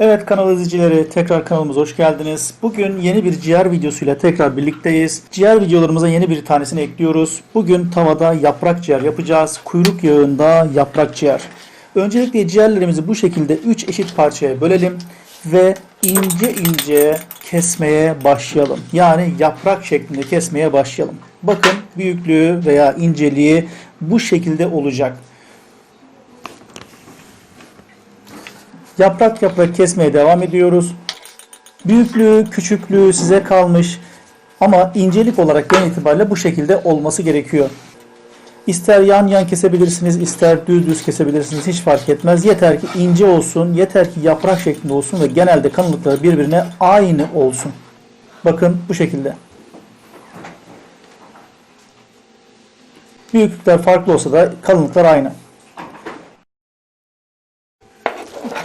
Evet kanal izleyicileri tekrar kanalımıza hoş geldiniz. Bugün yeni bir ciğer videosuyla tekrar birlikteyiz. Ciğer videolarımıza yeni bir tanesini ekliyoruz. Bugün tavada yaprak ciğer yapacağız. Kuyruk yağında yaprak ciğer. Öncelikle ciğerlerimizi bu şekilde 3 eşit parçaya bölelim ve ince ince kesmeye başlayalım. Yani yaprak şeklinde kesmeye başlayalım. Bakın büyüklüğü veya inceliği bu şekilde olacak. Yaprak yaprak kesmeye devam ediyoruz. Büyüklüğü, küçüklüğü size kalmış. Ama incelik olarak genel itibariyle bu şekilde olması gerekiyor. İster yan yan kesebilirsiniz, ister düz düz kesebilirsiniz. Hiç fark etmez. Yeter ki ince olsun, yeter ki yaprak şeklinde olsun ve genelde kalınlıkları birbirine aynı olsun. Bakın bu şekilde. Büyüklükler farklı olsa da kalınlıklar aynı.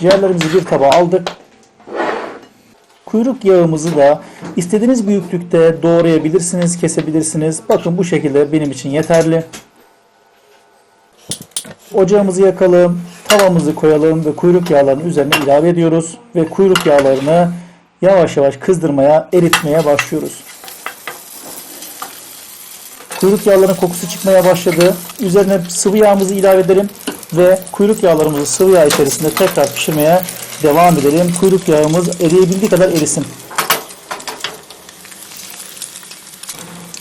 Ciğerlerimizi bir tabağa aldık. Kuyruk yağımızı da istediğiniz büyüklükte doğrayabilirsiniz, kesebilirsiniz. Bakın bu şekilde benim için yeterli. Ocağımızı yakalım, tavamızı koyalım ve kuyruk yağlarını üzerine ilave ediyoruz. Ve kuyruk yağlarını yavaş yavaş kızdırmaya, eritmeye başlıyoruz. Kuyruk yağlarının kokusu çıkmaya başladı. Üzerine sıvı yağımızı ilave edelim ve kuyruk yağlarımızı sıvı yağ içerisinde tekrar pişirmeye devam edelim. Kuyruk yağımız eriyebildiği kadar erisin.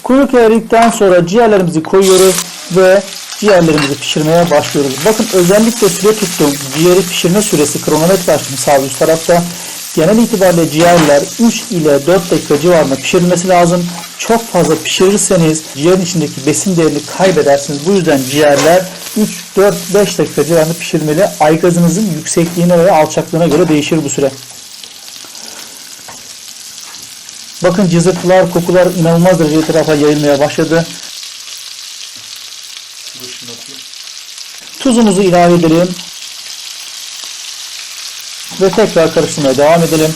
Kuyruk yağı eridikten sonra ciğerlerimizi koyuyoruz ve ciğerlerimizi pişirmeye başlıyoruz. Bakın özellikle süre tuttum. Ciğeri pişirme süresi kronometre açtım sağ üst tarafta. Genel itibariyle ciğerler 3 ile 4 dakika civarında pişirilmesi lazım. Çok fazla pişirirseniz ciğerin içindeki besin değerini kaybedersiniz. Bu yüzden ciğerler 3, 4, 5 dakika civarında pişirmeli. Aygazınızın yüksekliğine ve alçaklığına göre değişir bu süre. Bakın cızırtılar, kokular inanılmaz derecede etrafa yayılmaya başladı. Tuzumuzu ilave edelim. Ve tekrar karıştırmaya devam edelim.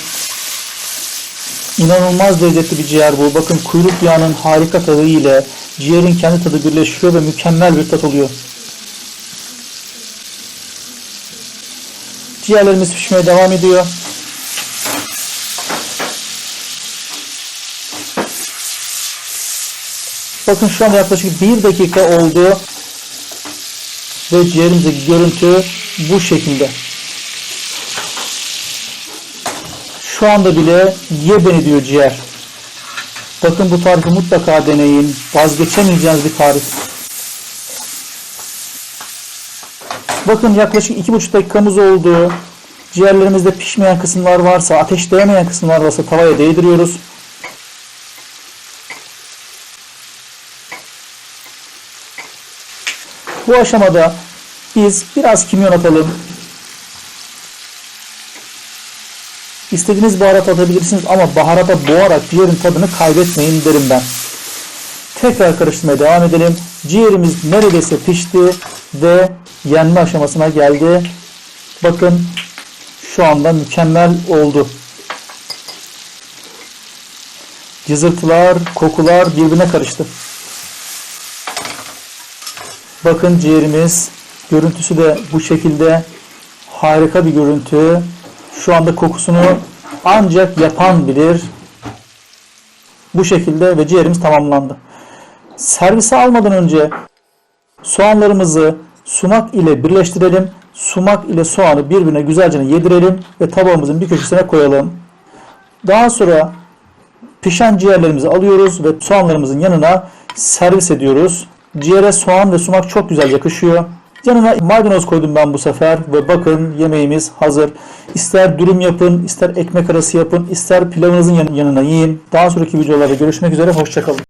İnanılmaz lezzetli bir ciğer bu. Bakın kuyruk yağının harika tadı ile ciğerin kendi tadı birleşiyor ve mükemmel bir tat oluyor. Ciğerlerimiz pişmeye devam ediyor. Bakın şu anda yaklaşık bir dakika oldu. Ve ciğerimizdeki görüntü bu şekilde. Şu anda bile ye beni diyor ciğer. Bakın bu tarifi mutlaka deneyin. Vazgeçemeyeceğiniz bir tarif. Bakın yaklaşık iki buçuk dakikamız oldu. Ciğerlerimizde pişmeyen kısımlar varsa, ateş değmeyen kısımlar varsa tavaya değdiriyoruz. Bu aşamada biz biraz kimyon atalım. İstediğiniz baharat atabilirsiniz ama baharata boğarak ciğerin tadını kaybetmeyin derim ben. Tekrar karıştırmaya devam edelim. Ciğerimiz neredeyse pişti ve yenme aşamasına geldi. Bakın şu anda mükemmel oldu. Cızırtılar, kokular birbirine karıştı. Bakın ciğerimiz görüntüsü de bu şekilde harika bir görüntü. Şu anda kokusunu ancak yapan bilir. Bu şekilde ve ciğerimiz tamamlandı. Servise almadan önce soğanlarımızı sumak ile birleştirelim. Sumak ile soğanı birbirine güzelce yedirelim ve tabağımızın bir köşesine koyalım. Daha sonra pişen ciğerlerimizi alıyoruz ve soğanlarımızın yanına servis ediyoruz. Ciğere soğan ve sumak çok güzel yakışıyor. Yanına maydanoz koydum ben bu sefer ve bakın yemeğimiz hazır. İster dürüm yapın, ister ekmek arası yapın, ister pilavınızın yanına yiyin. Daha sonraki videolarda görüşmek üzere, hoşçakalın.